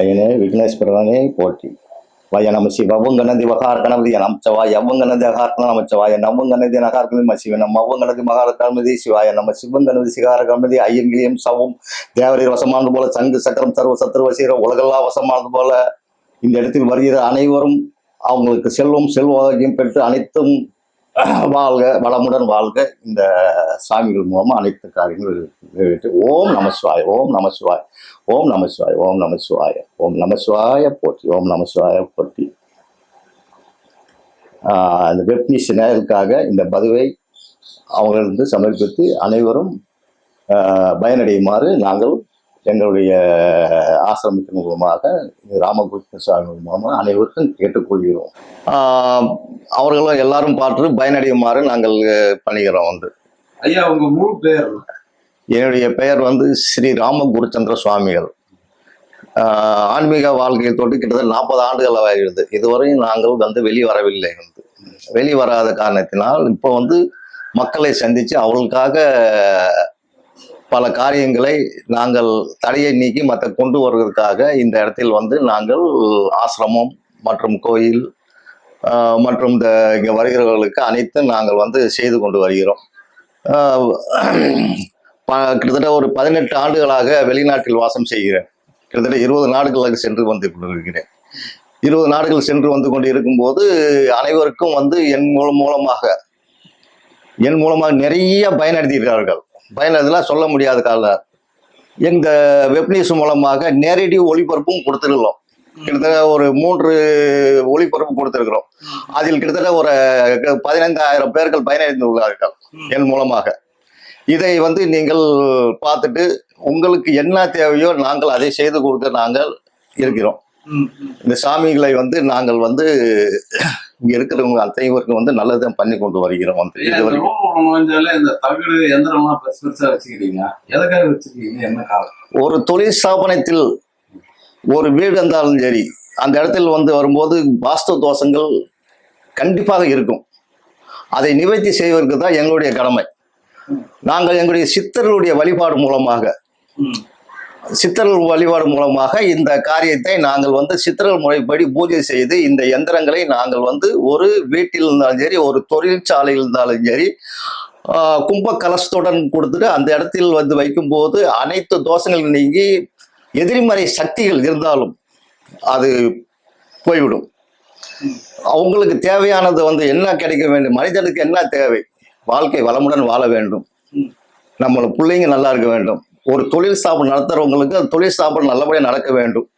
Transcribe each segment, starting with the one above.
ஐயனே விக்னேஸ்வரனே போற்றி. வய நம சிவங்கனதி வகார் கணபதி நமச்சவாய் அவ்வங்கனதி அகார்த்தன நமச்சவாய நவங்கனதி நகார்கனதி ம சிவ நம்ம அவ்வங்கனதி மகார கணபதி சிவாய நம்ம சிவங்கனதி சிகார கணபதி ஐயங்கிலியம் சவும் தேவரீர் வசமானது போல சங்கு சக்கரம் சர்வ சத்ரு வசீர உலகெல்லாம் வசமானது போல இந்த இடத்தில் வருகிற அனைவரும் அவங்களுக்கு செல்வம் செல்வாகியம் பெற்று அனைத்தும் வாழ்க வளமுடன் வாழ்க. இந்த சாமிகள் மூலமா அனைத்து காரியங்களும் நிறைவேற்று ஓம் நமசிவாய் ஓம் நமசிவாய் ஓம் நமசிவாய் ஓம் நமசிவாய ஓம் நமசிவாய போற்றி ஓம் நமசிவாய போற்றி. அந்த இந்த வெப்னிஸ் நேயர்களுக்காக இந்த பதிவை அவங்களிருந்து சமர்ப்பித்து அனைவரும் பயனடையுமாறு நாங்கள் எங்களுடைய ஆசிரமத்தின் மூலமாக ராமகிருஷ்ண சுவாமி மூலமாக அனைவருக்கும் கேட்டுக்கொள்கிறோம். அவர்களும் எல்லாரும் பார்த்து பயனடையுமாறு நாங்கள் பண்ணுகிறோம் வந்து. ஐயா உங்க முழு பேர். என்னுடைய பெயர் வந்து ஸ்ரீ ராமகுருச்சந்திர சுவாமிகள். ஆன்மீக வாழ்க்கையை தொட்டு கிட்டத்தட்ட நாற்பது ஆண்டுகள் ஆகிறது இதுவரையும் நாங்கள் வந்து வெளி வரவில்லை வந்து. வெளி வராத காரணத்தினால் இப்போ வந்து மக்களை சந்தித்து அவர்களுக்காக பல காரியங்களை நாங்கள் தடையை நீக்கி மற்ற கொண்டு வருவதற்காக இந்த இடத்தில் வந்து நாங்கள் ஆசிரமம் மற்றும் கோயில் மற்றும் இந்த இங்கே வருகிறவர்களுக்கு அனைத்தும் நாங்கள் வந்து செய்து கொண்டு வருகிறோம். ப- கிட்டத்தட்ட ஒரு பதினெட்டு ஆண்டுகளாக வெளிநாட்டில் வாசம் செய்கிறேன். கிட்டத்தட்ட இருபது நாடுகளுக்கு சென்று வந்து கொண்டிருக்கிறேன். இருபது நாடுகள் சென்று வந்து கொண்டு இருக்கும்போது அனைவருக்கும் வந்து என் மூலம் மூலமாக என் மூலமாக நிறைய பயனடைந்திருக்கிறார்கள் பயனதெல்லாம் சொல்ல முடியாத கால. எங்கள் வெப் நியூஸ் மூலமாக நேரடி ஒளிபரப்பும் கொடுத்துருக்கிறோம். கிட்டத்தட்ட ஒரு மூன்று ஒளிபரப்பு கொடுத்திருக்கிறோம். அதில் கிட்டத்தட்ட ஒரு பதினைந்தாயிரம் பேர்கள் பயனடைந்துள்ளார்கள் என் மூலமாக. இதை வந்து நீங்கள் பார்த்துட்டு உங்களுக்கு என்ன தேவையோ நாங்கள் அதை செய்து கொடுக்க நாங்கள் இருக்கிறோம். இந்த சாமிகளை வந்து நாங்கள் வந்து இங்க இருக்கிறவங்க அத்தனைவருக்கும் வந்து நல்லதை பண்ணி கொண்டு வருகிறோம் வந்து. இது இந்த வரைக்கும் தகடு எந்திரம்லாம் பெருசு பெருசா வச்சுக்கிறீங்க எதுக்காக வச்சிருக்கீங்க என்ன காரணம்? ஒரு தொழில் ஸ்தாபனத்தில் ஒரு வீடு இருந்தாலும் சரி அந்த இடத்தில் வந்து வரும்போது வாஸ்து தோஷங்கள் கண்டிப்பாக இருக்கும். அதை நிவர்த்தி செய்வதற்கு தான் எங்களுடைய கடமை. நாங்கள் எங்களுடைய சித்தர்களுடைய வழிபாடு மூலமாக. சித்தர்கள் வழிபாடு மூலமாக இந்த காரியத்தை நாங்கள் வந்து சித்தர்கள் முறைப்படி பூஜை செய்து இந்த எந்திரங்களை நாங்கள் வந்து ஒரு வீட்டில் இருந்தாலும் சரி ஒரு தொழிற்சாலையில் இருந்தாலும் சரி கும்ப கலசத்துடன் கொடுத்துட்டு அந்த இடத்தில் வந்து வைக்கும்போது அனைத்து தோஷங்கள் நீங்கி எதிர்மறை சக்திகள் இருந்தாலும் அது போய்விடும். அவங்களுக்கு தேவையானது வந்து என்ன கிடைக்க வேண்டும்? மனிதனுக்கு என்ன தேவை? வாழ்க்கை வளமுடன் வாழ வேண்டும். நம்மளோட பிள்ளைங்க நல்லா இருக்க வேண்டும். ஒரு தொழில் ஸ்தாபனம் நடத்துறவங்களுக்கு அந்த தொழில் ஸ்தாபனம் நல்லபடியாக நடக்க வேண்டும்.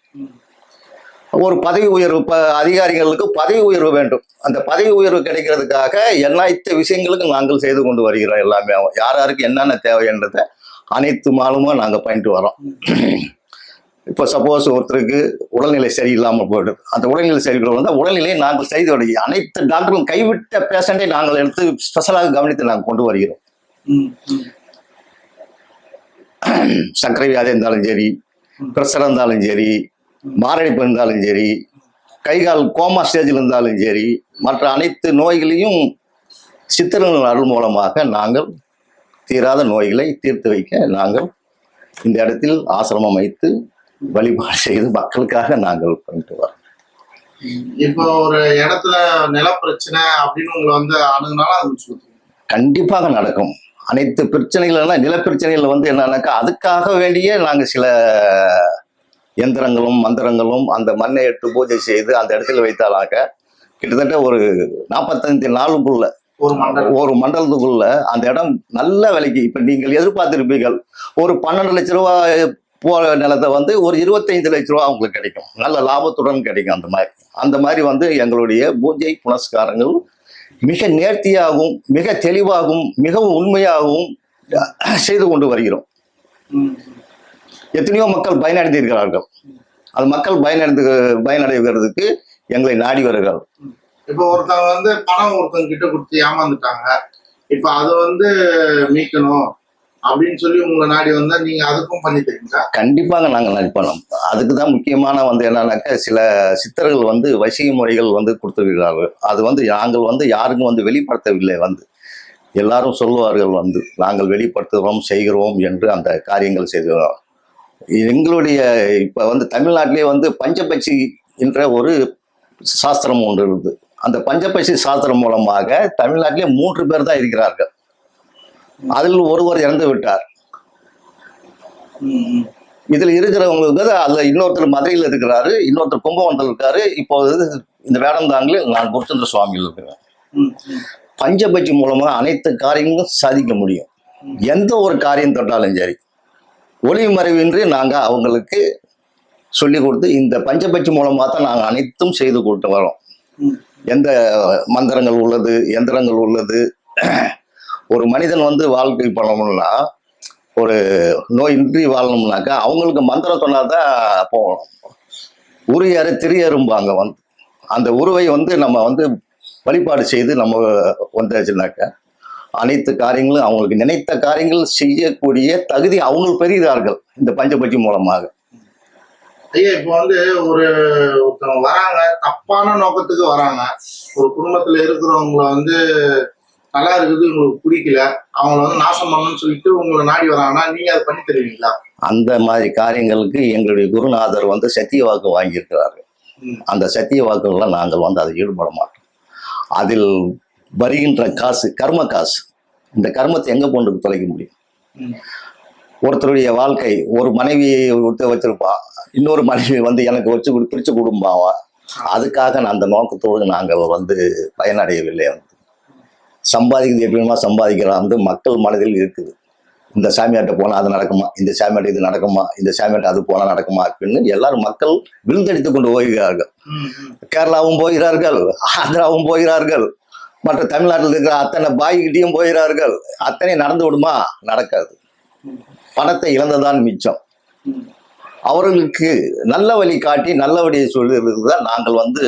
ஒரு பதவி உயர்வு ப அதிகாரிகளுக்கு பதவி உயர்வு வேண்டும். அந்த பதவி உயர்வு கிடைக்கிறதுக்காக எல்லாத்த விஷயங்களுக்கும் நாங்கள் செய்து கொண்டு வருகிறோம் எல்லாமே. யார் யாருக்கு என்னென்ன தேவைன்றதை அனைத்து மாலுமும் நாங்கள் பயின்ட்டு வரோம் இப்போ சப்போஸ் ஒருத்தருக்கு உடல்நிலை சரியில்லாமல் போயிடுது. அந்த உடல்நிலை சரியில்லாமல் வந்து உடல்நிலையை நாங்கள் செய்து வருகிறோம். அனைத்து டாக்டர்களும் கைவிட்ட பேஷண்ட்டை நாங்கள் எடுத்து ஸ்பெஷலாக கவனித்து நாங்கள் கொண்டு வருகிறோம். சர்க்கரை வியாதி இருந்தாலும் சரி பிரஷர் இருந்தாலும் சரி மாரடைப்பு இருந்தாலும் சரி கை கால் கோமா ஸ்டேஜில் இருந்தாலும் சரி மற்ற அனைத்து நோய்களையும் சித்திரங்கள் அருள் மூலமாக நாங்கள் தீராத நோய்களை தீர்த்து வைக்க நாங்கள் இந்த இடத்தில் ஆசிரமம் வைத்து வழிபாடு செய்து மக்களுக்காக நாங்கள் பண்ணிட்டு வரோம் இப்போ ஒரு இடத்துல நில பிரச்சனை அப்படின்னு உங்களை வந்து அணுகுனாலும். கண்டிப்பாக நடக்கும் அனைத்து பிரச்சனைகள்லாம் நிலப்பிரச்சனைகள் வந்து என்னன்னாக்கா அதுக்காக வேண்டியே நாங்கள் சில எந்திரங்களும் மந்திரங்களும் அந்த மண்ணை எடுத்து பூஜை செய்து அந்த இடத்துல வைத்தாலாக்க கிட்டத்தட்ட ஒரு நாற்பத்தஞ்சு நாளுக்குள்ள ஒரு மண்டலம் ஒரு மண்டலத்துக்குள்ள அந்த இடம் நல்ல விலைக்கு இப்ப நீங்கள் எதிர்பார்த்திருப்பீர்கள் ஒரு பன்னெண்டு லட்ச ரூபாய் போற நிலத்தை வந்து ஒரு இருபத்தைந்து லட்ச ரூபா உங்களுக்கு கிடைக்கும். நல்ல லாபத்துடன் கிடைக்கும் அந்த மாதிரி. அந்த மாதிரி வந்து எங்களுடைய பூஜை புனஸ்காரங்கள் மிக நேர்த்தியாகவும் மிக தெளிவாகவும் மிகவும் உண்மையாகவும் செய்து கொண்டு வருகிறோம். எத்தனையோ மக்கள் பயனடைந்திருக்கிறார்கள். அது மக்கள் பயனடைந்து பயனடைகிறதுக்கு எங்களை நாடி வருகிறார்கள். இப்போ ஒருத்தவங்க வந்து பணம் ஒருத்தவங்க கிட்ட கொடுத்து ஏமாந்துட்டாங்க. இப்போ அது வந்து மீட்கணும். அப்படின்னு சொல்லி உங்களை நாடி வந்தா நீங்க அதுக்கும் பண்ணி கண்டிப்பாக நாங்கள் நடிப்போம் அதுக்கு தான் முக்கியமான வந்து என்னன்னாக்கா சில சித்தர்கள் வந்து வசிக முறைகள் வந்து கொடுத்துருக்கிறார்கள். அது வந்து நாங்கள் வந்து யாருக்கும் வந்து வெளிப்படுத்தவில்லை வந்து. எல்லாரும் சொல்லுவார்கள் வந்து நாங்கள் வெளிப்படுத்துகிறோம் செய்கிறோம் என்று அந்த காரியங்கள் செய்கிறோம் எங்களுடைய இப்ப வந்து தமிழ்நாட்டிலே வந்து பஞ்சபட்சி என்ற ஒரு சாஸ்திரம் ஒன்று இருக்குது. அந்த பஞ்சபட்சி சாஸ்திரம் மூலமாக தமிழ்நாட்டிலே மூன்று பேர் தான் இருக்கிறார்கள். அதில் ஒருவர் இறந்து விட்டார். இதில் இருக்கிறவங்களுக்கு அதுல இன்னொருத்தர் மதுரையில் இருக்கிறாரு இன்னொருத்தர் கும்பகோணத்தில் இருக்காரு இப்போது இந்த வேடந்தாங்களில் நான் குருச்சந்திர சுவாமியில் இருக்கிறேன். பஞ்சபட்சி மூலமா அனைத்து காரியங்களும் சாதிக்க முடியும் எந்த ஒரு காரியம் தொட்டாலும் சரி ஒளி மறைவின்றி நாங்க அவங்களுக்கு சொல்லி கொடுத்து இந்த பஞ்சபட்சி மூலமா தான் நாங்கள் அனைத்தும் செய்து கொடுத்து வரோம். எந்த மந்திரங்கள் உள்ளது எந்திரங்கள் உள்ளது ஒரு மனிதன் வந்து வாழ்க்கை பண்ணணும்னா ஒரு நோயின்றி வாழணும்னாக்கா அவங்களுக்கு மந்திரம் சொன்னாதான் போகணும் உரியறு திரியரும்பாங்க வந்து. அந்த உருவை வந்து நம்ம வந்து வழிபாடு செய்து நம்ம வந்தாச்சுனாக்கா அனைத்து காரியங்களும் அவங்களுக்கு நினைத்த காரியங்கள் செய்யக்கூடிய தகுதி அவங்களுக்கு பெறுகிறார்கள் இந்த பஞ்சபட்சி மூலமாக. ஐயா இப்போ வந்து ஒரு ஒருத்தவங்க வராங்க தப்பான நோக்கத்துக்கு வராங்க. ஒரு குடும்பத்துல இருக்கிறவங்கள வந்து நல்லா இருக்குது உங்களுக்கு பிடிக்கல அவங்கள வந்து நாசம் பண்ணணும்னு சொல்லிட்டு உங்களை நாடி வராங்கன்னா நீங்க அதை பண்ணி தருவீங்களா? அந்த மாதிரி காரியங்களுக்கு எங்களுடைய குருநாதர் வந்து சத்திய வாக்கு வாங்கியிருக்கிறார்கள் ம். அந்த சத்திய வாக்குகள்லாம் நாங்கள் வந்து அதை ஈடுபட மாட்டோம். அதில் வருகின்ற காசு கர்ம காசு இந்த கர்மத்தை எங்க கொண்டு தொலைக்க முடியும். ஒருத்தருடைய வாழ்க்கை ஒரு மனைவியை ஒருத்தர் வச்சிருப்பான் இன்னொரு மனைவி வந்து எனக்கு வச்சு பிரிச்சு கொடுப்பாவா அதுக்காக நான் அந்த நோக்கத்தோடு நாங்கள் வந்து பயனடையவில்லை. வந்து சம்பாதிக்கிறது எப்படிமா சம்பாதிக்கிறோம் வந்து மக்கள் மனதில் இருக்குது. இந்த சாமியார்ட்ட போனால் அது நடக்குமா? இந்த சாமியார்ட்ட இது நடக்குமா? இந்த சாமியார்ட்ட அது போனால் நடக்குமா? அப்படின்னு எல்லாரும் மக்கள் விழுந்தடித்து கொண்டு போகிறார்கள். கேரளாவும் போகிறார்கள் ஆந்திராவும் போகிறார்கள் மற்ற தமிழ்நாட்டில் இருக்கிற அத்தனை பாய்கிட்டையும் போகிறார்கள். அத்தனை நடந்து விடுமா? நடக்காது. பணத்தை இழந்ததான் மிச்சம். அவர்களுக்கு நல்ல வழி காட்டி நல்ல வழியை சொல்லுறதுக்கு தான் நாங்கள் வந்து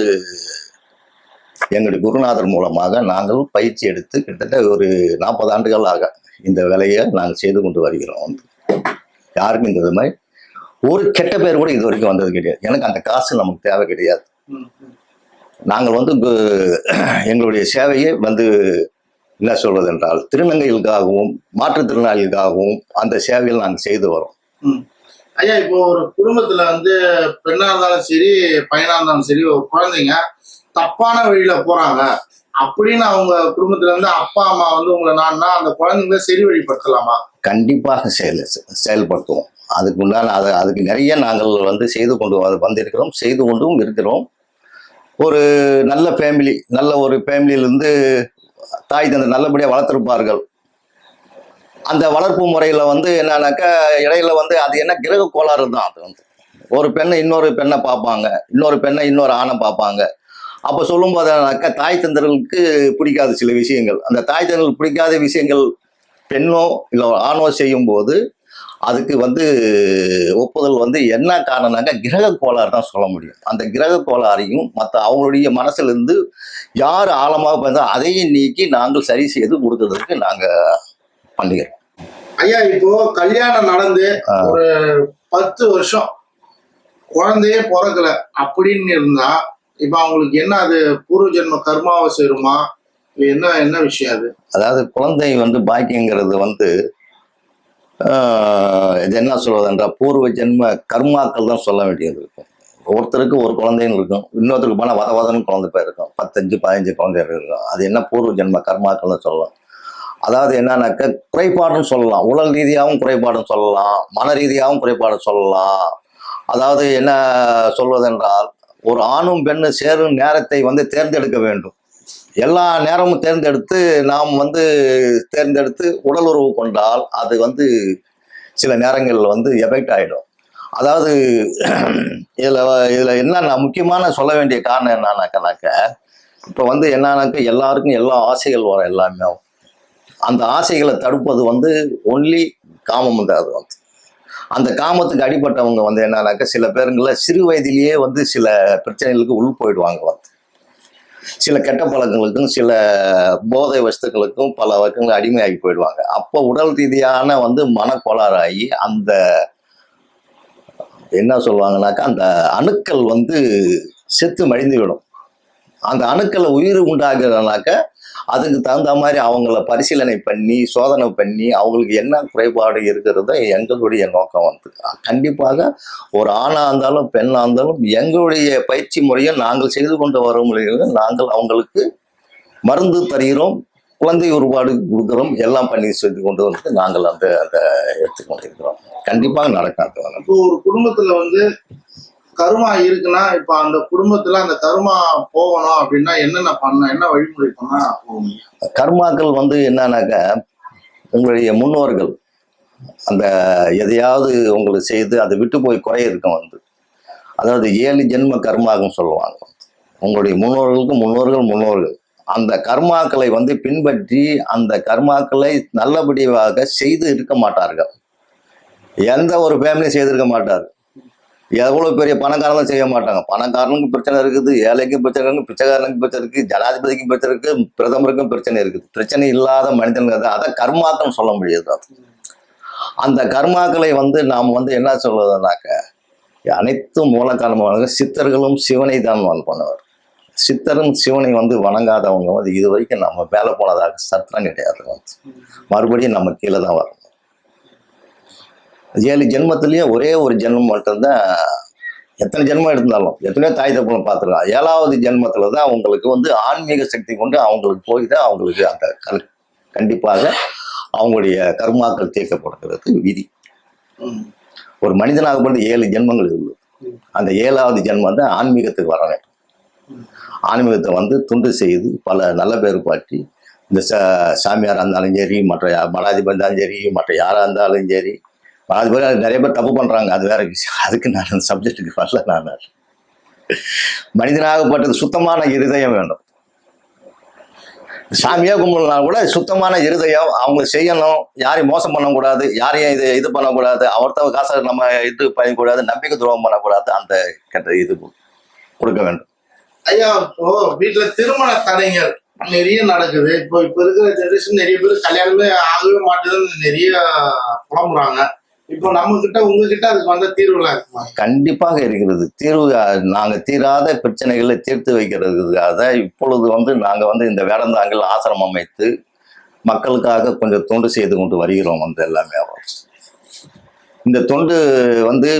எங்களுடைய குருநாதர் மூலமாக நாங்கள் பயிற்சி எடுத்து கிட்டத்தட்ட ஒரு நாற்பது ஆண்டுகளாக இந்த வேலையை நாங்கள் செய்து கொண்டு வருகிறோம். வந்து யாருக்கும் இந்த மாதிரி ஒரு கெட்ட பேர் கூட இது வரைக்கும் வந்தது கிடையாது. எனக்கு அந்த காசு நமக்கு தேவை கிடையாது. நாங்கள் வந்து எங்களுடைய சேவையை வந்து என்ன சொல்வது என்றால் திருநங்கைகளுக்காகவும் மாற்றுத்திறனாளிகளுக்காகவும் அந்த சேவையில் நாங்கள் செய்து வரோம். ஐயா இப்போ ஒரு குடும்பத்துல வந்து பெண்ணா இருந்தாலும் சரி பையனா இருந்தாலும் சரி ஒரு குழந்தைங்க தப்பான வழியில போறாங்க. அப்படின்னு அவங்க குடும்பத்துல இருந்து அப்பா அம்மா வந்து உங்களை நான்னா அந்த குழந்தைங்கள சரி வழிபடுத்தலாமா கண்டிப்பாக செயல் செயல்படுத்துவோம். அதுக்கு உண்டான அதை அதுக்கு நிறைய நாங்கள் வந்து செய்து கொண்டு வந்திருக்கிறோம். செய்து கொண்டும் இருக்கிறோம். ஒரு நல்ல ஃபேமிலி நல்ல ஒரு ஃபேமிலியிலேருந்து தாய் தந்தை நல்லபடியாக வளர்த்துருப்பார்கள். அந்த வளர்ப்பு முறையில் வந்து என்னன்னாக்கா இடையில வந்து அது என்ன கிரக கோளாறு தான் அது வந்து. ஒரு பெண்ணை இன்னொரு பெண்ணை பார்ப்பாங்க. இன்னொரு பெண்ணை இன்னொரு ஆணை பார்ப்பாங்க. அப்போ சொல்லும்போது என்னன்னாக்கா தாய் தந்தர்களுக்கு பிடிக்காத சில விஷயங்கள். அந்த தாய் தந்தர்களுக்கு பிடிக்காத விஷயங்கள் பெண்ணோ இல்லை ஆணோ செய்யும்போது அதுக்கு வந்து ஒப்புதல் வந்து என்ன காரணம்னாக்கா கிரக கோளாறு தான் சொல்ல முடியும். அந்த கிரக கோளாறையும் மற்ற அவங்களுடைய மனசுல இருந்து யார் ஆழமாக பார்த்தா அதையும் நீக்கி நாங்கள் சரி செய்து கொடுக்கறதுக்கு நாங்கள் பண்ணுகிறோம் ஐயா இப்போ கல்யாணம் நடந்து. ஒரு பத்து வருஷம் குழந்தையே பிறக்கல அப்படின்னு இருந்தா இப்போ அவங்களுக்கு என்ன அது பூர்வ ஜென்ம கர்மாவை சேருமா? என்ன என்ன விஷயம் அது? அதாவது குழந்தை வந்து பாக்கியங்கிறது வந்து இது என்ன சொல்வதென்றால் பூர்வ ஜென்ம கர்மாக்கள் தான் சொல்ல வேண்டியது இருக்கும் ஒருத்தருக்கு ஒரு குழந்தைன்னு இருக்கும். இன்னொருத்தருக்கு போனால் வத வதன்னு குழந்தை பேர் இருக்கும். பத்தஞ்சு பதினஞ்சு குழந்தைகள் இருக்கும். அது என்ன பூர்வ ஜென்ம கர்மாக்கள்னு சொல்லலாம். அதாவது என்னன்னாக்க குறைபாடுன்னு சொல்லலாம். உடல் ரீதியாகவும் குறைபாடுன்னு சொல்லலாம். மன ரீதியாகவும் குறைபாடு சொல்லலாம். அதாவது என்ன சொல்வதென்றால் ஒரு ஆணும் பெண்ணும் சேரும் நேரத்தை வந்து தேர்ந்தெடுக்க வேண்டும். எல்லா நேரமும் தேர்ந்தெடுத்து நாம் வந்து தேர்ந்தெடுத்து உடல் உறவு கொண்டால் அது வந்து சில நேரங்களில் வந்து எஃபெக்ட் ஆகிடும் அதாவது இதில் இதில் என்ன முக்கியமான சொல்ல வேண்டிய காரணம் என்னன்னாக்கனாக்க இப்போ வந்து என்னன்னாக்க எல்லாருக்கும் எல்லா ஆசைகள் வரும் எல்லாமே. அந்த ஆசைகளை தடுப்பது வந்து ஒன்லி காமம் தான் அது வந்து. அந்த காமத்துக்கு அடிப்பட்டவங்க வந்து என்னன்னாக்க சில பேருங்கள சிறு வயதிலேயே வந்து சில பிரச்சனைகளுக்கு உள் போயிடுவாங்க வந்து. சில கெட்ட பழக்கங்களுக்கும் சில போதை வஸ்துக்களுக்கும் பல வழக்கங்கள் அடிமையாகி போயிடுவாங்க. அப்போ உடல் ரீதியான வந்து மனக்கோளாறாகி அந்த என்ன சொல்லுவாங்கனாக்கா அந்த அணுக்கள் வந்து செத்து மடிந்து விடும். அந்த அணுக்களை உயிர் உண்டாகிறனாக்க அதுக்கு தகுந்த மாதிரி அவங்கள பரிசீலனை பண்ணி சோதனை பண்ணி அவங்களுக்கு என்ன குறைபாடு இருக்கிறத எங்களுடைய நோக்கம் வந்து. கண்டிப்பாக ஒரு ஆணாக இருந்தாலும் பெண்ணாக இருந்தாலும் எங்களுடைய பயிற்சி முறையை நாங்கள் செய்து கொண்டு வர முறையில் நாங்கள் அவங்களுக்கு மருந்து தருகிறோம் குழந்தை ஒருபாடு கொடுக்குறோம் எல்லாம் பண்ணி செய்து கொண்டு வந்து நாங்கள் அந்த அந்த எடுத்துக்கொண்டிருக்கிறோம் கண்டிப்பாக நடக்காது. இப்போ ஒரு குடும்பத்தில் வந்து கருமா இருக்குன்னா இப்ப அந்த குடும்பத்துல அந்த கருமா போகணும் அப்படின்னா என்னென்ன பண்ண என்ன வழிமுறை பண்ணா கர்மாக்கள் வந்து என்னன்னாக்கா உங்களுடைய முன்னோர்கள் அந்த எதையாவது உங்களுக்கு செய்து அதை விட்டு போய் குறை இருக்கும் வந்து அதாவது ஏழு ஜென்ம கர்மாகன்னு சொல்லுவாங்க. உங்களுடைய முன்னோர்களுக்கு முன்னோர்கள் முன்னோர்கள். அந்த கர்மாக்களை வந்து பின்பற்றி அந்த கர்மாக்களை நல்லபடியாக செய்து இருக்க மாட்டார்கள். எந்த ஒரு ஃபேமிலியும் செய்திருக்க மாட்டார். எவ்வளோ பெரிய பணக்காரங்களும் செய்ய மாட்டாங்க. பணக்காரனுக்கும் பிரச்சனை இருக்குது ஏழைக்கும் பிரச்சனை இருக்குது பிச்சைக்காரனுக்கு பிரச்சனை இருக்குது ஜனாதிபதிக்கும் பிரச்சனை இருக்குது பிரதமருக்கும் பிரச்சனை இருக்குது. பிரச்சனை இல்லாத மனிதனுக்கு அதை கர்மாக்கள் சொல்ல முடியாது அந்த கர்மாக்களை வந்து நாம் வந்து என்ன சொல்வதுனாக்க அனைத்து மூல காரணமாக சித்தர்களும் சிவனை தான் வந்து பண்ணுவார். சித்தரும் சிவனை வந்து வணங்காதவங்க வந்து இது வரைக்கும் நம்ம மேலே போனதாக சத்திரம் கிடையாது. வந்து மறுபடியும் நம்ம கீழே தான் வரணும். ஏழு ஜென்மத்திலேயே ஒரே ஒரு ஜென்மம் மட்டும்தான். எத்தனை ஜென்மம் எடுத்தாலும் எத்தனையோ தாய் தப்புலம் பார்த்துருக்கலாம் ஏழாவது ஜென்மத்தில் தான் அவங்களுக்கு வந்து ஆன்மீக சக்தி கொண்டு அவங்களுக்கு போய் தான் அவங்களுக்கு அந்த கல் கண்டிப்பாக அவங்களுடைய கர்மாக்கள் தீர்க்கப்படுகிறது விதி. ஒரு மனிதனாக பிறந்து ஏழு ஜென்மங்கள் உள்ளது அந்த ஏழாவது ஜென்மம் தான் ஆன்மீகத்துக்கு வர வேண்டும். ஆன்மீகத்தை வந்து துண்டு செய்து பல நல்ல பேர் பாட்டி இந்த ச சாமியாராக இருந்தாலும் சரி மற்ற மடாதிபதி இருந்தாலும் சரி மற்ற யாராக இருந்தாலும் சரி அது பேர் அது நிறைய பேர் தப்பு பண்ணுறாங்க அது வேற அதுக்கு நான் அந்த சப்ஜெக்ட்டுக்கு வரல நான். மனிதனாகப்பட்டது சுத்தமான இருதயம் வேண்டும். சாமியா கும்பிடனா கூட சுத்தமான இருதயம் அவங்க செய்யணும். யாரையும் மோசம் பண்ணக்கூடாது யாரையும் இது இது பண்ணக்கூடாது ஒருத்தவ காசை நம்ம இது பண்ணக்கூடாது நம்பிக்கை துரோகம் பண்ணக்கூடாது அந்த கெட்ட இது கொடுக்க வேண்டும். ஐயா இப்போ வீட்டுல திருமண தடைகள் நிறைய நடக்குது. இப்போ இப்ப இருக்கிற ஜெனரேஷன் நிறைய பேர் கல்யாணமே ஆகவே மாட்டேதுன்னு நிறைய புலம்புறாங்க. இப்போ நம்ம கிட்ட உங்ககிட்ட அதுக்கு வந்த தீர்வுலாம் இருக்குமா? கண்டிப்பாக இருக்கிறது தீர்வு நாங்க தீராத பிரச்சனைகளை தீர்த்து வைக்கிறதுக்காக தான் இப்பொழுது வந்து நாங்க வந்து இந்த வேடந்தாங்கல் ஆசிரமம் அமைத்து மக்களுக்காக கொஞ்சம் தொண்டு செய்து கொண்டு வருகிறோம் வந்து எல்லாமே. இந்த தொண்டு வந்து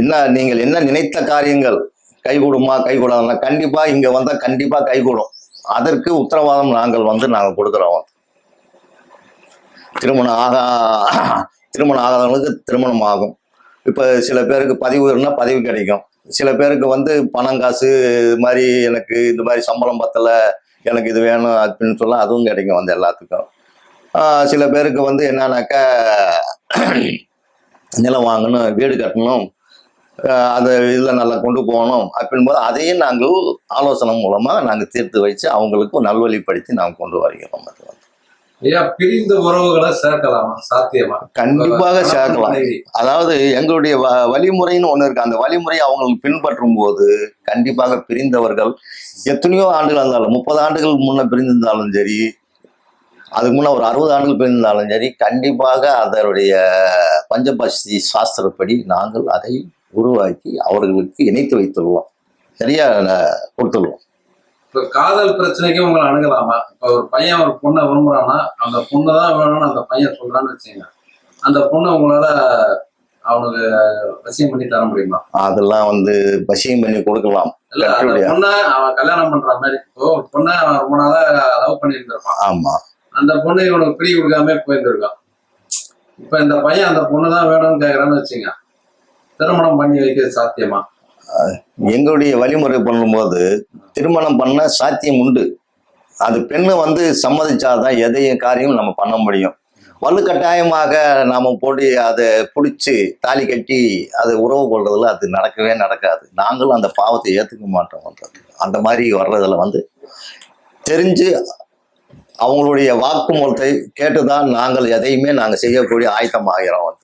என்ன நீங்கள் என்ன நினைத்த காரியங்கள்? கைகூடுமா கைகூடாதுன்னா கண்டிப்பா இங்க வந்தா கண்டிப்பா கைகூடும். அதற்கு உத்தரவாதம் நாங்கள் வந்து நாங்கள் கொடுக்குறோம். திருமணம் ஆகா திருமணம் ஆகாதவங்களுக்கு திருமணம் ஆகும். இப்போ சில பேருக்கு பதிவு இருந்தால் பதிவு கிடைக்கும். சில பேருக்கு வந்து பணம் காசு இது மாதிரி எனக்கு இந்த மாதிரி சம்பளம் பத்தலை எனக்கு இது வேணும் அப்படின்னு சொல்ல அதுவும் கிடைக்கும் வந்து எல்லாத்துக்கும். சில பேருக்கு வந்து என்னன்னாக்கா நிலம் வாங்கணும் வீடு கட்டணும் அதை இதில் நல்லா கொண்டு போகணும் அப்படின் போது அதையும் நாங்கள் ஆலோசனை மூலமாக நாங்கள் தீர்த்து வச்சு அவங்களுக்கு நல்வழிப்படுத்தி நாங்கள் கொண்டு வருகிறோம் அது. ஐயா பிரிந்த உறவுகளை சேர்க்கலாமா? சாத்தியமா? கண்டிப்பாக சேர்க்கலாம். அதாவது எங்களுடைய வழிமுறைன்னு ஒன்று இருக்கு. அந்த வழிமுறையை அவங்களுக்கு பின்பற்றும் போது கண்டிப்பாக பிரிந்தவர்கள் எத்தனையோ ஆண்டுகள் இருந்தாலும் முப்பது ஆண்டுகள் முன்ன பிரிந்திருந்தாலும் சரி அதுக்கு முன்ன ஒரு அறுபது ஆண்டுகள் பிரிந்திருந்தாலும் சரி கண்டிப்பாக அதனுடைய பஞ்சபசி சாஸ்திரப்படி நாங்கள் அதை உருவாக்கி அவர்களுக்கு இணைத்து வைத்துள்ளோம். சரியா? கொடுத்துள்ளோம். இப்ப காதல் பிரச்சனைக்கு உங்களை அணுகலாமா? இப்ப ஒரு பையன் ஒரு பொண்ணை விரும்புறான்னா அந்த பொண்ணு தான் வேணும்னு அந்த பையன் சொல்றான்னு வச்சுங்க அந்த பொண்ணை உங்களால அவனுக்கு வசியம் பண்ணி தர முடியுமா? அதெல்லாம் வந்து பசியம் பண்ணி கொடுக்கலாம். இல்ல அந்த? பொண்ணை அவன் கல்யாணம் பண்ற மாதிரி இப்போ ஒரு பொண்ணை அவன் ரொம்ப நாளா லவ் பண்ணி இருந்திருப்பான் ஆமா. அந்த பொண்ணு இவனுக்கு பிடி கொடுக்காம போயிருந்திருக்கான். இப்ப இந்த பையன் அந்த பொண்ணு தான் வேணும்னு கேக்குறான்னு வச்சுங்க திருமணம் பண்ணி வைக்கிறது சாத்தியமா? எங்களுடைய வழிமுறை பண்ணும்போது திருமணம் பண்ண சாத்தியம் உண்டு. அது பெண்ணு வந்து சம்மதிச்சாதான் எதையும் காரியம் நம்ம பண்ண முடியும். வலுக்கட்டாயமாக நாம் போட்டு அதை பிடிச்சி தாலி கட்டி அதை உறவு கொள்றதுல அது நடக்கவே நடக்காது. நாங்களும் அந்த பாவத்தை ஏற்றுக்க மாட்டோம் அந்த மாதிரி வர்றதில் வந்து தெரிஞ்சு அவங்களுடைய வாக்குமூலத்தை கேட்டுதான் நாங்கள் எதையுமே நாங்கள் செய்யக்கூடிய ஆயத்தமாகிறோம்.